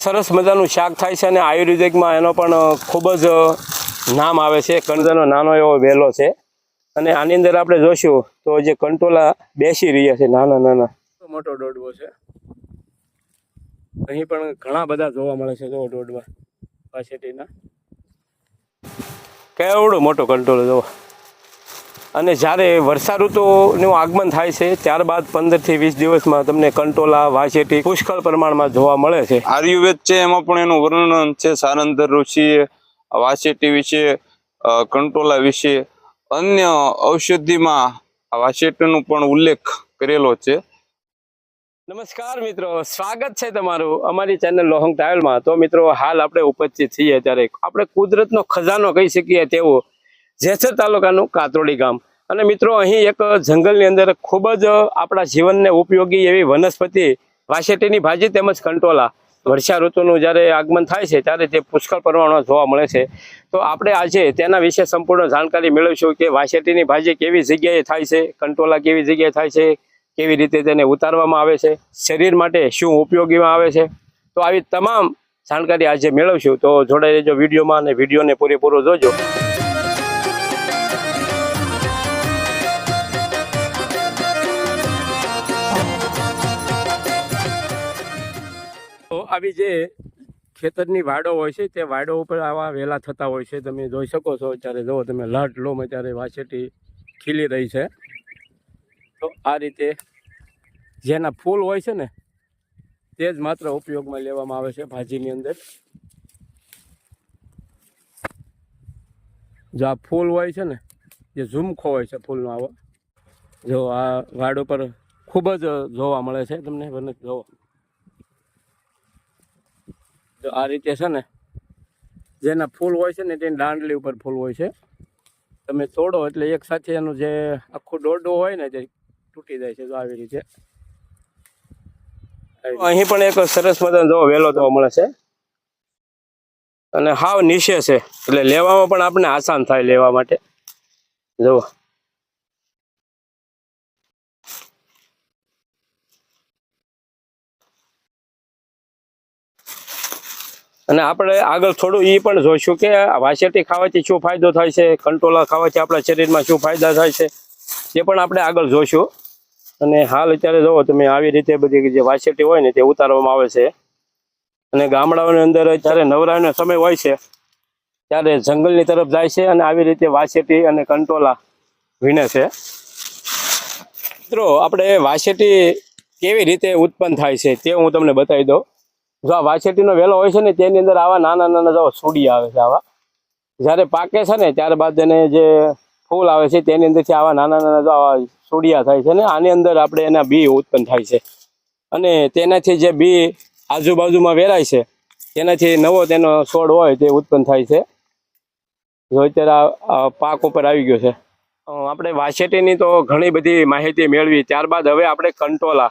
સરસ મજાનું શાક થાય છે અને આયુર્વેદિકમાં એનો પણ ખૂબ જ નામ આવે છે. કંદરનો નાનો એવો વેલો છે. અને આની અંદર આપણે જોશું તો જે કંટોલા બેસી રહ્યા છે નાના નાના. મોટો દોડવો છે. અહીં પણ ઘણા બધા જોવા મળે છે જો દોડવા. પાસેટીના કેવડો મોટો કંટોલો જોવો અને જ્યારે વર્ષા ઋતુનું આગમન થાય છે ત્યારબાદ પંદરથી વીસ દિવસમાં તમને કંટોલા વાસેટી પુષ્કળ પ્રમાણમાં જોવા મળે છે. આયુર્વેદ છે એમાં પણ એનું વર્ણન છે સારંધર ઋષિ વાસેટી વિશે કંટોલા વિશે અન્ય ઔષધિમાં વાસેટીનો પણ ઉલ્લેખ કરેલો છે. નમસ્કાર મિત્રો સ્વાગત છે તમારું અમારી ચેનલ લોહંગ ટ્રાવેલમાં. તો મિત્રો હાલ આપણે ઉપસ્થિત છીએ ત્યારે. આપણે કુદરતનો ખજાનો કહી શકીએ તેવું. જેસર તાલુકાનું કાતરોડી ગામ. અને મિત્રો, અહીં એક જંગલની અંદર ખૂબ જ આપણા જીવનને ઉપયોગી એવી વનસ્પતિ વાસેટીની ભાજી તેમજ કંટોલા. વર્ષા ઋતુનું જ્યારે આગમન થાય છે, ત્યારે તે પુષ્કળ પ્રમાણમાં જોવા મળે છે. તો આપણે આજે તેના વિશે સંપૂર્ણ જાણકારી મેળવીશું કે વાસેટીની ભાજી કેવી જગ્યાએ થાય છે, કંટોલા કેવી જગ્યાએ થાય છે, કેવી રીતે તેને ઉતારવામાં આવે છે, શરીર માટે શું ઉપયોગીમાં આવે છે. તો આવી તમામ જાણકારી આજે મેળવશું. તો જોડાઈ રહેજો વિડીયોમાં અને વિડીયોને પૂરેપૂરો જોજો. તો આવી જે ખેતરની વાડો હોય છે, તે વાડો ઉપર આવા વેલા થતા હોય છે. તમે જોઈ શકો છો ત્યારે જુઓ તમે, લાટ લોમાં ત્યારે વાસેટી ખીલી રહી છે. તો આ રીતે જેના ફૂલ હોય છે ને, તે જ માત્ર ઉપયોગમાં લેવામાં આવે છે ભાજીની અંદર. જો આ ફૂલ હોય છે ને, જે ઝુમખો હોય છે ફૂલનો આવો. જો આ વાડ ઉપર ખૂબ જ જોવા મળે છે તમને જોવો. જો આ રીતે છે ને, જેના ફૂલ હોય છે ને, તેની દાંડલી ઉપર ફૂલ હોય છે. તમે તોડો એટલે એક સાથે એનું જે આખું દોરડું હોય ને, તે તૂટી જાય છે. તો આવી રીતે. અહીં પણ એક સરસ મજાનો જો વેલો જોવા મળે છે. અને હાવ નીચે છે. એટલે લેવામાં પણ આપણે આસાન થાય લેવા માટે. જુઓ. અને આપણે આગળ થોડું એ પણ જોઈશું કે વાસેટી ખાવાથી શું ફાયદો થાય છે કંટોલા ખાવાથી આપણા શરીરમાં શું ફાયદા થાય છે, એ પણ આપણે આગળ જોઈશું. અને હાલ અત્યારે જુઓ તમે આવી રીતે બધી જે વાસેટી હોય ને તે ઉતારવામાં આવે છે. અને ગામડાઓની અંદર જ્યારે નવરાનો સમય હોય છે, ત્યારે જંગલની તરફ જાય છે અને આવી રીતે વાસેટી અને કંટોલા વીણે છે. મિત્રો, આપણે વાસેટી કેવી રીતે ઉત્પન્ન થાય છે તે હું તમને બતાવી દઉં. જો આ વાસેટીનો વેલો હોય છે ને, તેની અંદર આવા નાના નાના જો સુડી આવે છે આવા. જ્યારે પાકે છે ને, ત્યારબાદ એને જે ફૂલ આવે છે, તેની અંદરથી આવા નાના નાના જો આવા સુડિયા થાય છે ને, આની અંદર આપણે એના બી ઉત્પન્ન થાય છે. અને તેનાથી જે બી આજુબાજુમાં વેરાય છે, તેનાથી નવો તેનો છોડ હોય તે ઉત્પન્ન થાય છે. જો અત્યારે પાક ઉપર આવી ગયો છે. આપણે વાસેટીની તો ઘણી બધી માહિતી મેળવી. ત્યારબાદ હવે આપણે કંટોલા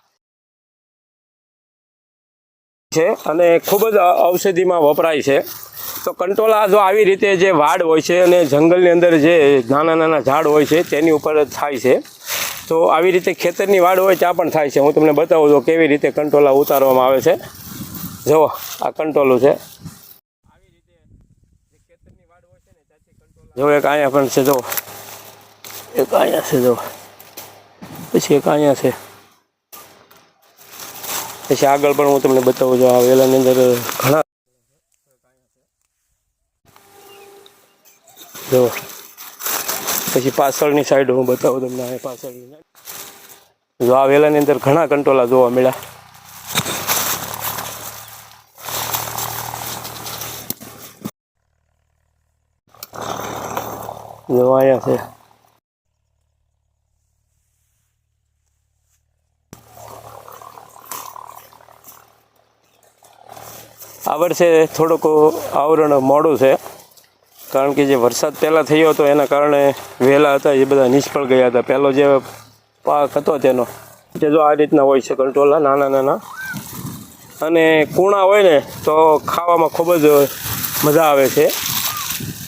છે અને ખૂબ જ ઔષધિમાં વપરાય છે. તો કંટોલા જો આવી રીતે જે વાડ હોય છે અને જંગલની અંદર જે નાના નાના ઝાડ હોય છે તેની ઉપર થાય છે. તો આવી રીતે ખેતરની વાડ હોય ત્યાં પણ થાય છે. હું તમને બતાવું છું કેવી રીતે કંટોલા ઉતારવામાં આવે છે. જુઓ, આ કંટોલું છે. જો એક અહીંયા પણ છે જો એક અહીંયા છે જો પછી એક અહીંયા છે. પછી આગળ પણ હું તમને બતાવું છું. આ વેલાની અંદર ઘણા જો. પછી પાછળની સાઈડ હું બતાવું તમને આ પાછળની જો આ વેલાની અંદર ઘણા કંટોલા જોવા મળ્યા. જો અહીંયા છે. આ વર્ષે થોડુંક આવરણ મોડું છે. કારણ કે જે વરસાદ પહેલાં થયો હતો, એના કારણે વહેલા હતા, એ બધા નિષ્ફળ ગયા હતા. પહેલો જે પાક હતો તેનો તે જો આ રીતના હોય છે કંટ્રોલા નાના નાના. અને કૂણા હોય ને, તો ખાવામાં ખૂબ જ મજા આવે છે.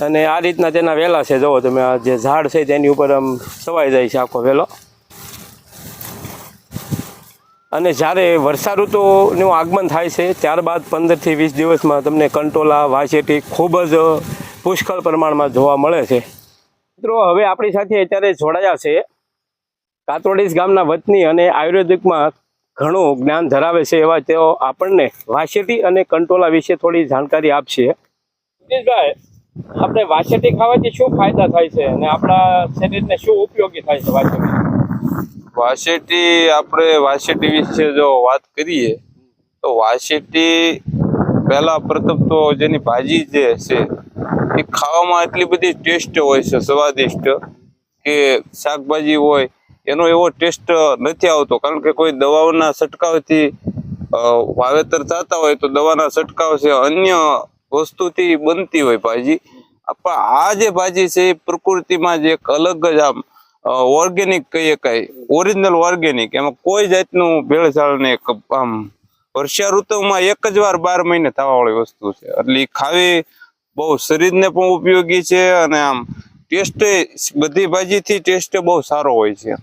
અને આ રીતના તેના વેલા છે. જુઓ તમે, આ જે ઝાડ છે તેની ઉપર આમ સવાઈ જાય છે આખો વેલો. અને જ્યારે વર્ષા ઋતુનું આગમન થાય છે, ત્યારબાદ પંદરથી વીસ દિવસમાં તમને કંટોલા, વાસેટી ખૂબ જ પુષ્કળ પ્રમાણમાં જોવા મળે છે. મિત્રો, હવે આપણી સાથે અત્યારે જોડાયા છે કાતોડીસ ગામના વતની અને આયુર્વેદિકમાં ઘણું જ્ઞાન ધરાવે છે એવા તેઓ આપણને વાસેટી અને કંટોલા વિશે થોડી જાણકારી આપશે. નીતિશભાઈ, આપણે વાસેટી ખાવાથી શું ફાયદા થાય છે અને આપણા શરીરને શું ઉપયોગી થાય છે વાસેટી? વાસેટી આપણે વાસેટી વિશે જો વાત કરીએ, તો વાસેટી પહેલા પ્રથમ તો જેની ભાજી જે છે એ ખાવામાં એટલી બધી ટેસ્ટ હોય છે, સ્વાદિષ્ટ કે શાકભાજી હોય, એનો એવો ટેસ્ટ નથી આવતો. કારણ કે કોઈ દવાઓના છંટકાવથી વાવેતર થતા હોય તો દવાના છંટકાવ છે, અન્ય વસ્તુથી બનતી હોય ભાજી. આ જે ભાજી છે, એ પ્રકૃતિમાં જ એક અલગ જ આમ ઓર્ગેનિક કહીએ કઈ ઓરિજિનલ ઓર્ગેનિક એમાં કોઈ જાતનું ભેળસાળ ને આમ વર્ષા ઋતુમાં એક જ વાર બાર મહિને થવાવાળી વસ્તુ છે. એટલે ખાવી બહુ શરીરને પણ ઉપયોગી છે અને આમ ટેસ્ટ બધી ભાજીથી ટેસ્ટ બહુ સારો હોય છે.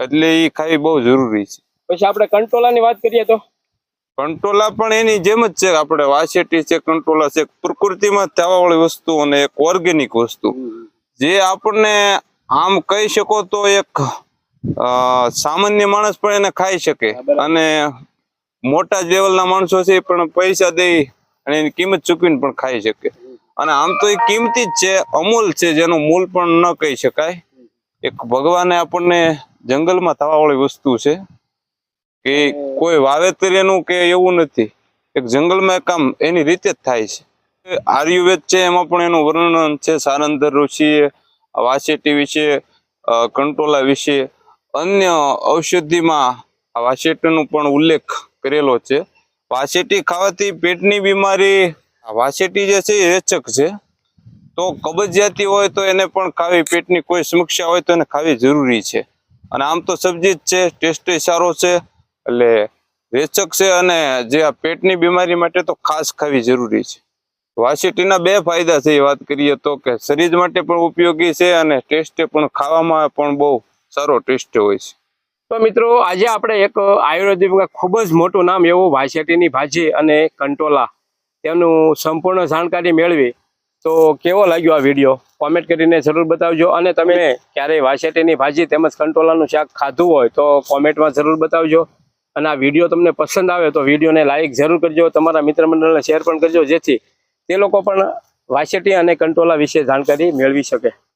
એટલે એ ખાવી બહુ જરૂરી છે. પછી આપણે કંટોલાની વાત કરીએ તો? કંટોલા પણ એની જેમ જ છે. આપણે વાસેટી છે કંટોલા છે પ્રકૃતિમાં જ થવા વાળી વસ્તુ અને એક ઓર્ગેનિક વસ્તુ. જે આપણને આમ કહી શકો તો એક સામાન્ય માણસ પણ એને ખાઈ શકે. અને મોટા લેવલના માણસો છે પણ પૈસા દઈ અને એની કિંમત ચૂકવીને પણ ખાઈ શકે. અને આમ તો એ કિંમતી જ છે અમૂલ છે જેનું મૂલ પણ ન કહી શકાય. એક ભગવાને આપણને જંગલમાં થવા વાળી વસ્તુ છે કે કોઈ વાવેતર એનું કે એવું નથી. એક જંગલમાં એક આમ એની રીતે જ થાય છે. આયુર્વેદ છે એમાં પણ એનું વર્ણન છે સારંદર ઋષિએ વાસેટી વિશે કંટોલા વિશે અન્ય ઔષધિમાં વાસેટીનો પણ ઉલ્લેખ કરેલો છે. વાસેટી ખાવાથી પેટની બીમારી વાસેટી જે છે એ રેચક છે. તો કબજિયાતી હોય તો એને પણ ખાવી, પેટની કોઈ સમસ્યા હોય તો એને ખાવી જરૂરી છે. અને આમ તો સબ્જી જ છે, ટેસ્ટ સારો છે, એટલે રેચક છે અને જે આ પેટની બીમારી માટે તો ખાસ ખાવી જરૂરી છે. વાસેટીના બે ફાયદા છે, એ વાત કરીએ તો કે શરીર માટે પણ ઉપયોગી છે અને ટેસ્ટ પણ ખાવામાં પણ બહુ સારો ટેસ્ટ હોય છે. તો મિત્રો, આજે આપણે એક આયુર્વેદિક ખૂબ જ મોટું નામ એવું વાસેટીની ભાજી અને કંટોલા તેનું સંપૂર્ણ જાણકારી મેળવી. તો કેવો લાગ્યો આ વીડિયો? કોમેન્ટ કરીને જરૂર બતાવજો અને તમે ક્યારેય વાસેટીની ભાજી તેમજ કંટોલાનું શાક ખાધું હોય તો કોમેન્ટમાં જરૂર બતાવજો. અને આ વીડિયો તમને પસંદ આવે તો વિડીયોને લાઇક જરૂર કરજો, તમારા મિત્ર મંડળને શેર પણ કરજો, જેથી તે લોકો પણ વાસેટી અને કંટોલા વિશે જાણકારી મેળવી શકે.